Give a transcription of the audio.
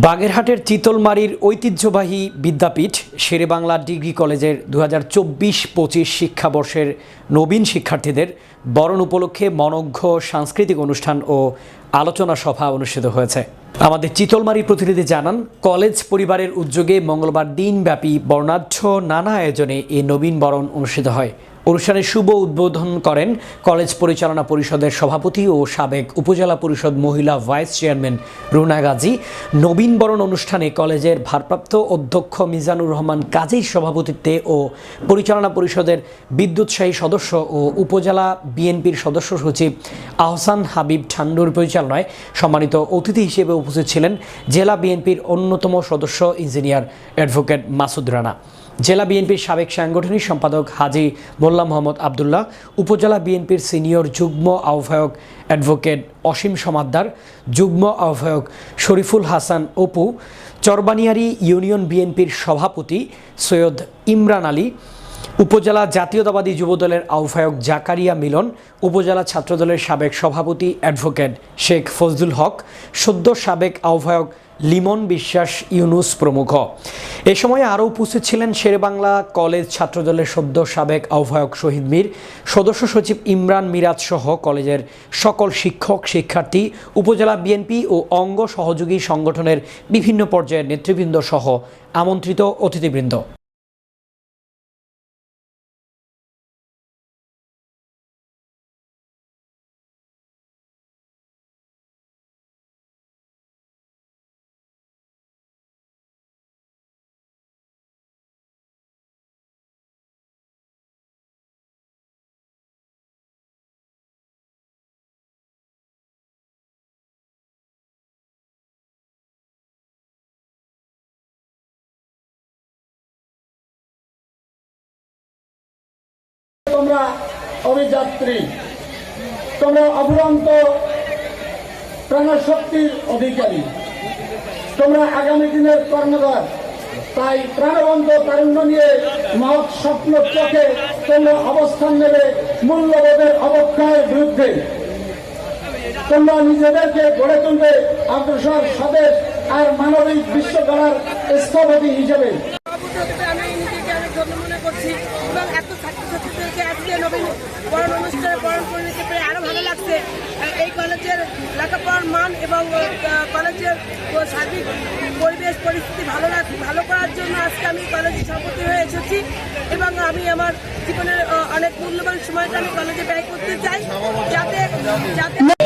বাগেরহাটের চিতলমারির ঐতিহ্যবাহী বিদ্যাপীঠ শেরেবাংলা ডিগ্রি কলেজের দু হাজার চব্বিশ পঁচিশ শিক্ষাবর্ষের নবীন শিক্ষার্থীদের বরণ উপলক্ষে মনজ্ঞ সাংস্কৃতিক অনুষ্ঠান ও আলোচনা সভা অনুষ্ঠিত হয়েছে। আমাদের চিতলমারি প্রতিনিধি জানান, কলেজ পরিবারের উদ্যোগে মঙ্গলবার দিনব্যাপী বর্ণাঢ্য নানা আয়োজনে এই নবীন বরণ অনুষ্ঠিত হয়। অনুষ্ঠানের শুভ উদ্বোধন করেন কলেজ পরিচালনা পরিষদের সভাপতি ও সাবেক উপজেলা পরিষদ মহিলা ভাইস চেয়ারম্যান রুনা গাজী। নবীন বরণ অনুষ্ঠানে কলেজের ভারপ্রাপ্ত অধ্যক্ষ মিজানুর রহমান কাজীর সভাপতিত্বে ও পরিচালনা পরিষদের বিদ্যুৎসাহী সদস্য ও উপজেলা বিএনপির সদস্য সচিব আহসান হাবিব ঠান্ডুর পরিচালনায় সম্মানিত অতিথি হিসেবে উপস্থিত ছিলেন জেলা বিএনপির অন্যতম সদস্য ইঞ্জিনিয়ার অ্যাডভোকেট মাসুদ রানা। জেলা বিএনপির সাবেক সাংগঠনিক সম্পাদক হাজি মোল্লা মোহাম্মদ আবদুল্লাহ, উপজেলা বিএনপির সিনিয়র যুগ্ম আহ্বায়ক অ্যাডভোকেট অসীম সমাদ্দার, যুগ্ম আহ্বায়ক শরীফুল হাসান অপু, চরবানিয়ারি ইউনিয়ন বিএনপির সভাপতি সৈয়দ ইমরান আলী উপজেলা জাতীয়তাবাদী যুবদলের আহ্বায়ক জাকারিয়া মিলন, উপজেলা ছাত্রদলের সাবেক সভাপতি অ্যাডভোকেট শেখ ফজলুল হক, সদ্য সাবেক আহ্বায়ক লিমন বিশ্বাস ইউনুস প্রমুখ। এ সময় আরও উপস্থিত ছিলেন শেরেবাংলা কলেজ ছাত্রদলের সদ্য সাবেক আহ্বায়ক শহীদ মীর, সদস্য সচিব ইমরান মিরাজ সহ কলেজের সকল শিক্ষক, শিক্ষার্থী, উপজেলা বিএনপি ও অঙ্গ সহযোগী সংগঠনের বিভিন্ন পর্যায়ের নেতৃবৃন্দ সহ আমন্ত্রিত অতিথিবৃন্দ। তোমরা অভিযাত্রী। তোমরা অফুরন্ত প্রাণশক্তির অধিকারী। তোমরা আগামী দিনের কর্ণধার। তাই প্রাণবন্ত তারুণ্য নিয়ে মহৎ স্বপ্ন চোখে তোমরা অবস্থান নেবে মূল্যবোধের অবক্ষয়ের বিরুদ্ধে। তোমরা নিজেদেরকে গড়ে তুলবে অগ্রসর স্বদেশ আর মানবিক বিশ্ব গড়ার স্থপতি হিসেবে। আমি নিজেকে মনে করছি। এবং এত ছাত্রছাত্রীদেরকে আজকে নবীন বরণ অনুষ্ঠানে বরণ করে নিতে পেরে আরও ভালো লাগছে। এই কলেজের লেখাপড়ার মান এবং কলেজের সার্বিক পরিবেশ, পরিস্থিতি ভালো লাগ ভালো করার জন্য আজকে আমি কলেজে সভাপতি হয়ে এসেছি এবং আমি আমার জীবনের অনেক মূল্যবান সময়টা আমি কলেজে ব্যয় করতে চাই। যাতে যাতে